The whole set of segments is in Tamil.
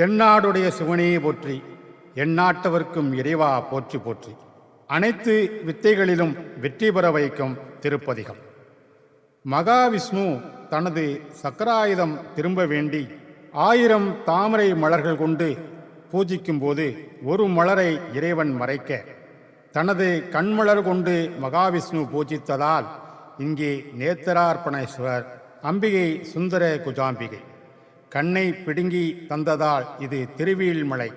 தென்னாடுடைய சிவனையே போற்றி எந்நாட்டவர்க்கும் இறைவா போற்றி போற்றி. அனைத்து வித்தைகளிலும் வெற்றி பெற வைக்கும் திருப்பதிகம். மகாவிஷ்ணு தனது சக்கராயுதம் திரும்ப வேண்டி ஆயிரம் தாமரை மலர்கள் கொண்டு பூஜிக்கும் போது ஒரு மலரை இறைவன் மறைக்க தனது கண்மலர் கொண்டு மகாவிஷ்ணு பூஜித்ததால் இங்கே நேத்தரார்ப்பணேஸ்வர் அம்பிகை சுந்தர குஜாம்பிகை. கண்ணை பிடுங்கி தந்ததால் இது திருவீழ்மலை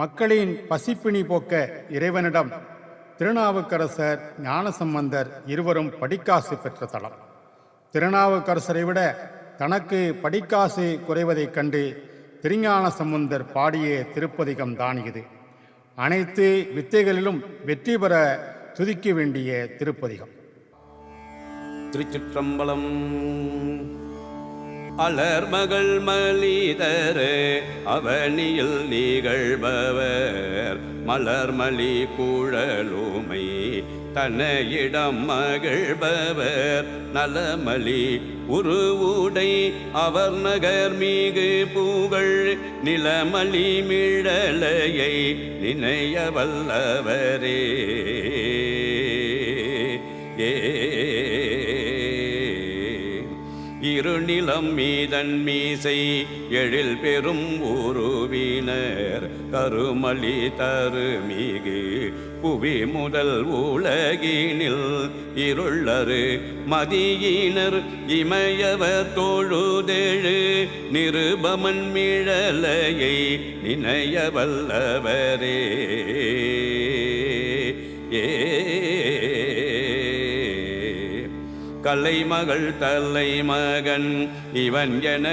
மக்களின் பசிப்பிணி போக்க இறைவனிடம் திருநாவுக்கரசர் ஞானசம்பந்தர் இருவரும் படிக்காசு பெற்ற தலம். திருநாவுக்கரசரை விட தனக்கு படிக்காசு குறைவதைக் கண்டு திருஞான சம்பந்தர் பாடிய திருப்பதிகம் தான் இது. அனைத்து வித்தைகளிலும் வெற்றி பெற துதிக்க வேண்டிய திருப்பதிகம். திருச்சிற்றம்பலம் அலர்மகள் மலிதரே அவனியில் நிகழ்பவர். மலர்மலி குழலுமை தன்னையிடம் மகிழ்பவர். நலமலி உருவுடை அவர் நகர் மீகு புகழ். நிலமலி மிழலையை நினைய வல்லவரே. இருநிலம் மீதன் மீசை எழில் பெரும் உருவினர் கருமலி தருமிகு புவி முதல் உலகினில் இருளரு மதியினர் இமையவர் தொழுதெழு நிருபமன் மிழலையை நினைய வல்லவரே ஏ கலைமகள் தலைமகன் இவன் என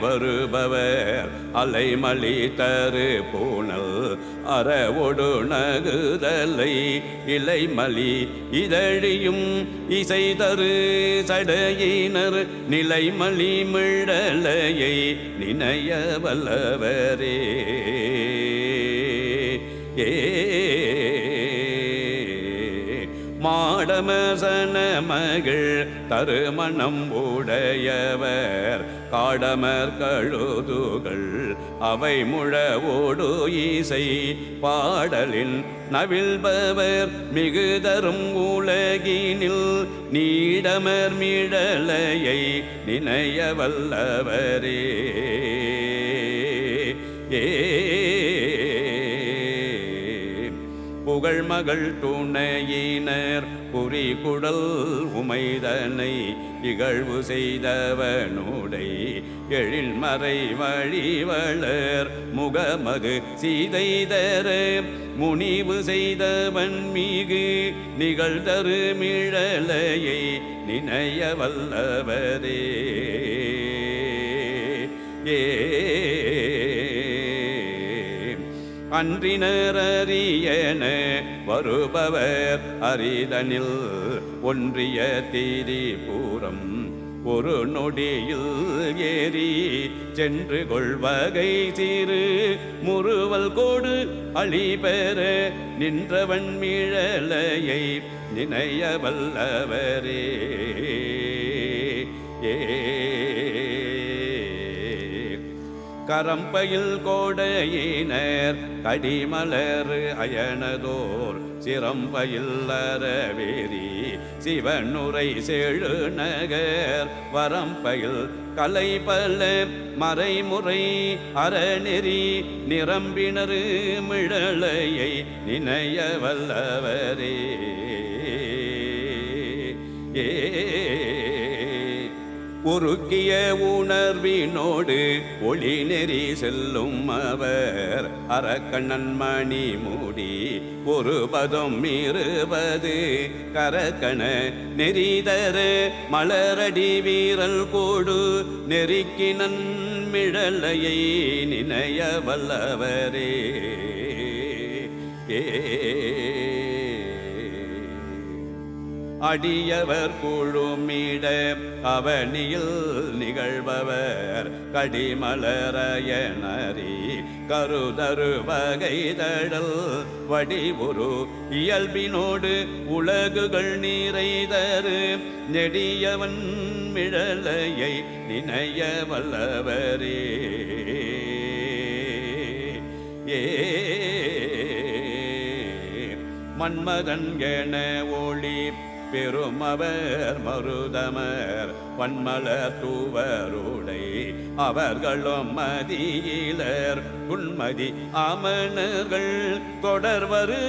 வருபவர். அலைமலி தரு பூனல் அறவொடு நகுதலை. இலைமலி இதழியும் இசை தரு சடையினர். நிலைமலி மிழலையை நினைய வல்லவரே. ஏ மாடமசன மகள் தருமணம் உடையவர். காடமர் கழுதுகள் அவை முழவோடு இசை பாடலின் நவில்பவர் மிகுதரும் உலகினில் நீடமர் மிடலையை நினைய வல்லவரே. ஏ புகழ் மகள் துணையினர். புரிகுடல் உமைதனை இகழ்வு செய்தவனுடை எழில்மறை வழிவளர் முகமகு சீதைதர முனிவு செய்தவன் மிகு நிகழ்தரு மிழலையை நினைய வல்லவரே. ஏ அன்றினர் வருபவர் அரிதனில் ஒன்றிய திரிபூரம் ஒரு நொடியில் ஏறி சென்று கொள்வகை சிறு முறுவல் கோடு அழிபெற நின்றவன் மிழலையை நினைய வல்லவரே ஏ கரம்பையில் கோடையினர் கடிமலர் அயனதோர் சிரம்பையில் அறவேரி சிவனுரை செழு நகர் வரம்பையில் கலைபல மறைமுறை அறநெறி நிரம்பினரு மிழலையை நினைய வல்லவரே. உருக்கிய உணர்வினோடு ஒளி நெறி செல்லும் அவர். அரக்கண்ணன் மணி மூடி ஒரு பதம் இருபது கரக்கண நெறிதரு மலரடி வீரல் கோடு. நெருக்கினன் மிழலையை நினைய வல்லவரே. ஏ அடியவர் குழுமிட அவனியில் நிகழ்பவர் கடிமலரையனரி கருதரு வகைதழல் வடிவுரு இயல்பினோடு உலகுகள் நிறைதரு நெடியவன் மிழலையை நினைய வல்லவரே. ஏ மன்மதன் என ஒளி பெருமவர் மருதமர் பன்மலர் தூவருடை. அவர்களும் மதியிலர் உண்மதி அமணர்கள். தொடர்வரு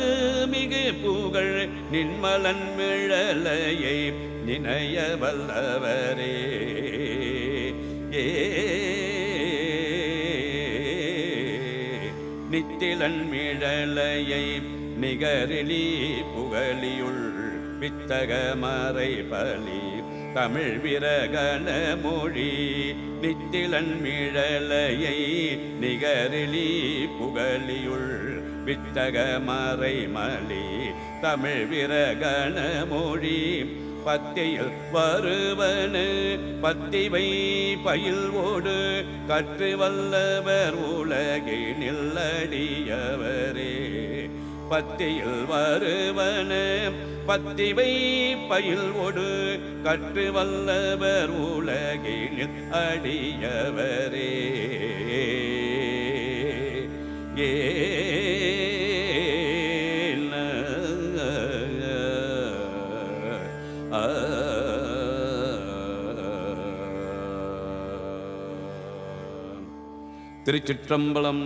மிகு புகழ் நின்மலன் மிழலையை நினைய வல்லவரே. ஏ நித்திலன் மிழலையை நிகரிலி புகழியுள் வித்தக மறை பலி தமிழ் விரகண மொழி நித்திலன் மிழலையை நிகரிலி புகழியுள். வித்தக மறை மலி தமிழ் விரகண மொழி பத்தியில் வருவனு பத்திவை பயில்வோடு கற்று வல்லவர் உலகை நில்லடியவரே. பத்தியில் வருவன பத்திவை பயில் ஒடு கற்று வல்லவர் உலகினில் அடியவரே ஏ திருச்சிற்றம்பலம்